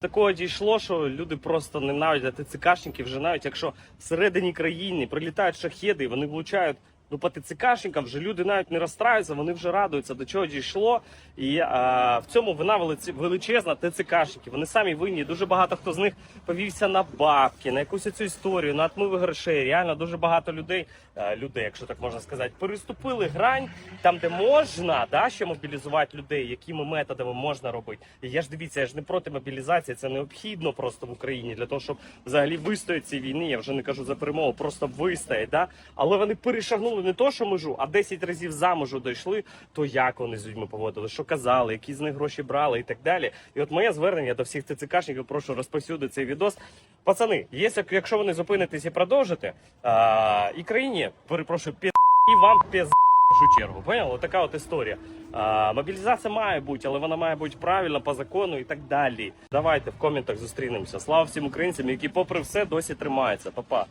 Такого дійшло, що люди просто ненавидять ТЦКшників, вже навіть якщо всередині країни прилітають шахеди, вони влучають ну по ТЦКшникам, вже люди навіть не розстраюються, вони вже радуються, до чого дійшло. І а, в цьому вина величезна ТЦКшників. Вони самі винні. Дуже багато хто з них повівся на бабки, на якусь цю історію, на отмиви грошей. Реально дуже багато людей, е, людей, якщо так можна сказати, переступили грань там, де можна, да, ще мобілізувати людей, якими методами можна робити. І я ж дивіться, я ж не проти мобілізації, це необхідно просто в Україні для того, щоб взагалі вистояти цій війні. Я вже не кажу за перемогу, просто вистоять. Да? Але вони перешагнули не то, що межу, а 10 разів за межу дійшли. То як вони з людьми поводили, що казали, які з них гроші брали і так далі. І от моє звернення до всіх ТЦКшників, прошу розповсюдити цей відос. Пацани, якщо вони зупинитесь і продовжите, а, і країні, перепрошую, пі і вам піз першу чергу. Поняли? Така от історія. А, мобілізація має бути, але вона має бути правильно по закону і так далі. Давайте в коментах зустрінемося. Слава всім українцям, які, попри все, досі тримаються. Па-па.